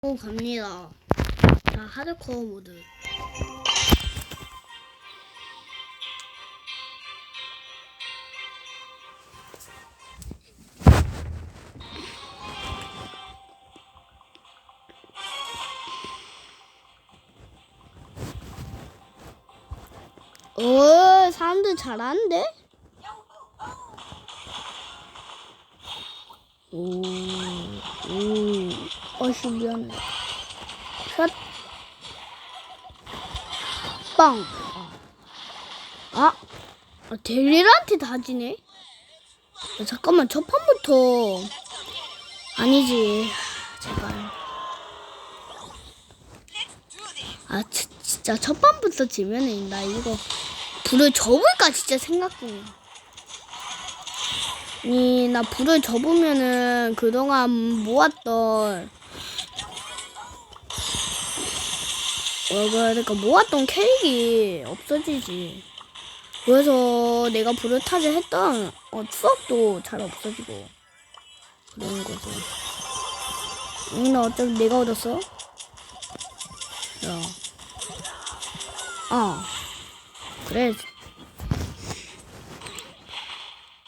오 갑니다. 자 하드코어 모드. 오 사람들 잘하는데? 오, 오, 어시 미안해. 샷. 빵. 아, 아 델리한테 다 지네? 야, 잠깐만, 첫 판부터. 아니지. 제발. 아, 치, 진짜 첫 판부터 지면은 나 이거 불을 접을까 진짜 생각 중이야. 아니, 나 불을 접으면은 그동안 모았던 어, 그러니까 모았던 캐릭이 없어지지. 그래서 내가 불을 타자 했던 어, 추억도 잘 없어지고 그런 거지. 응, 나 어차피 내가 얻었어? 야. 아. 그래.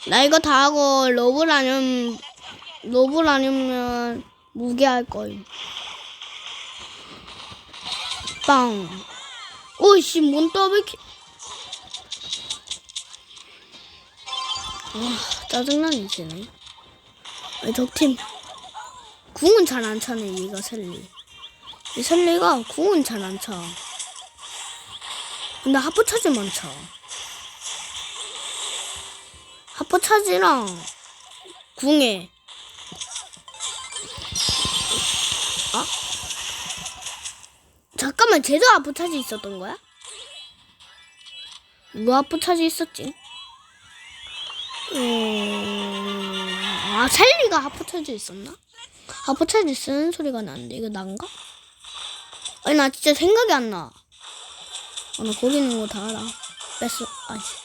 나 이거 다 하고 러블 아니면 러블 아니면 무게 할 거임. 빵. 오이씨 뭔 더블키. 아 짜증나네 쟤네. 아니 적팀 궁은 잘 안 차네 얘가 셀리. 이 셀리가 궁은 잘 안 차. 근데 하프 차지만 차. 하프 차지랑 궁에 아? 잠깐만 쟤도 하프 차지 있었던 거야? 누가 하프 차지 있었지? 음... 아 셀리가 하프 차지 있었나? 하프 차지 쓰는 소리가 나는데 이거 난가? 아니 나 진짜 생각이 안 나. 아, 나 거기 있는 거 다 알아. 뺐어. 아씨.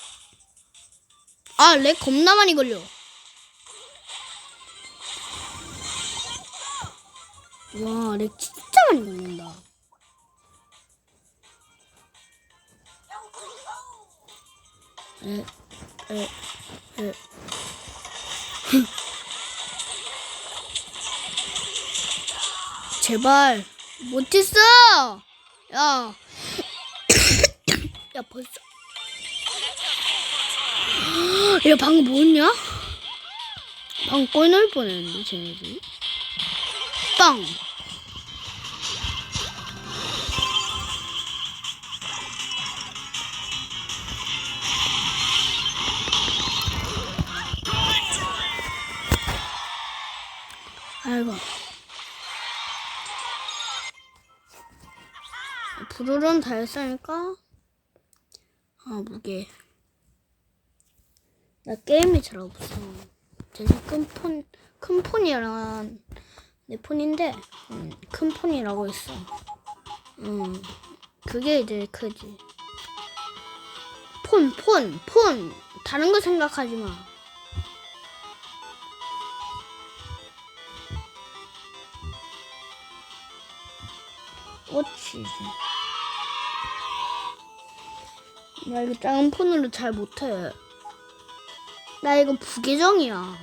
아, 렉 겁나 많이 걸려. 와, 렉 진짜 많이 걸린다. 제발 못했어. 야, 야 벌써. 야 방금 뭐였냐? 방금 꼴 넣을 뻔했는데 쟤네들. 빵. 불을은 다 했으니까. 아 무게. 나 게임이 잘 없어. 대신 큰 폰, 큰 폰이랑 내 폰인데 음, 큰 폰이라고 있어. 음, 그게 이제 크지. 폰, 폰, 폰! 다른 거 생각하지 마 그렇지 나 이거 작은 폰으로 잘 못해. 나 이거 부계정이야.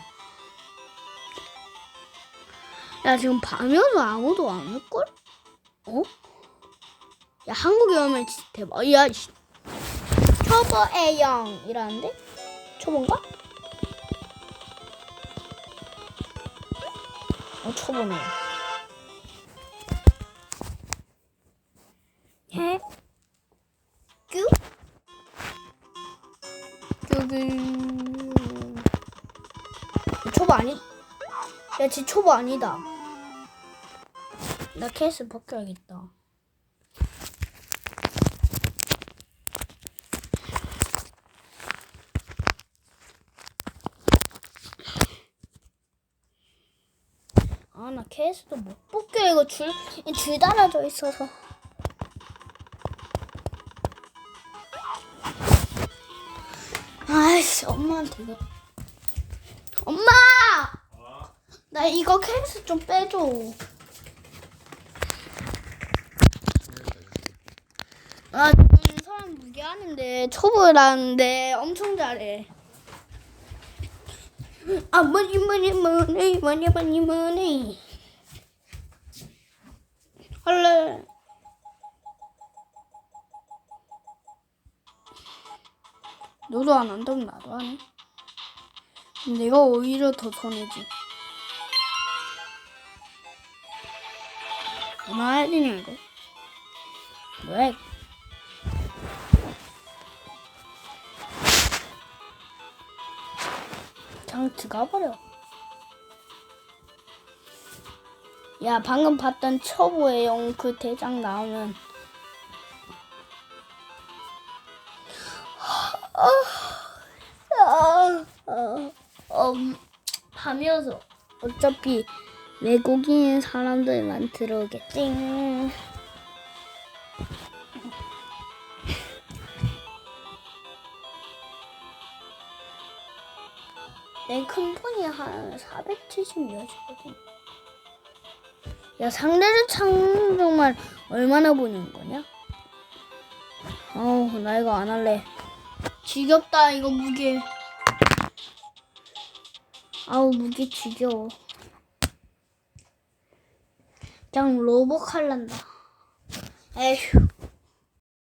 야 지금 밤이어서 아무도 안 올걸? 어? 야 한국에 오면 진짜 대박. 야 씨. 초보 A형 이라는데? 초보인가? 어 초보네. 여기 초보 아니? 야, 쟤 초보 아니다. 나 케이스 벗겨야겠다. 아, 나 케이스도 못 벗겨. 이거 줄, 이줄 달아져 있어서. 혹시 엄마한테 이거 엄마! 나 이거 케이스 좀 빼줘. 아, 저는 사람 무게하는데 초보를 하는데 엄청 잘해. 아, 뭐니, 뭐니, 뭐니, 뭐니, 뭐니, 뭐니. 할래. 너도 안 한다면 나도 하네. 내가 오히려 더 손해지. 얼마나 해야 이거? 뭐야 이거? 그냥 들어가버려. 야, 방금 봤던 처보의 영 그 대장 나오면. 밤이어서 어차피 외국인 사람들만 들어오겠지. 내큰 폰이 한 470몇이거든. 야 상대를 창 정말 얼마나 보는 거냐? 어우 나 이거 안 할래. 지겹다 이거 무게. 아우 무게 지겨워. 그냥 로봇 할란다. 에휴.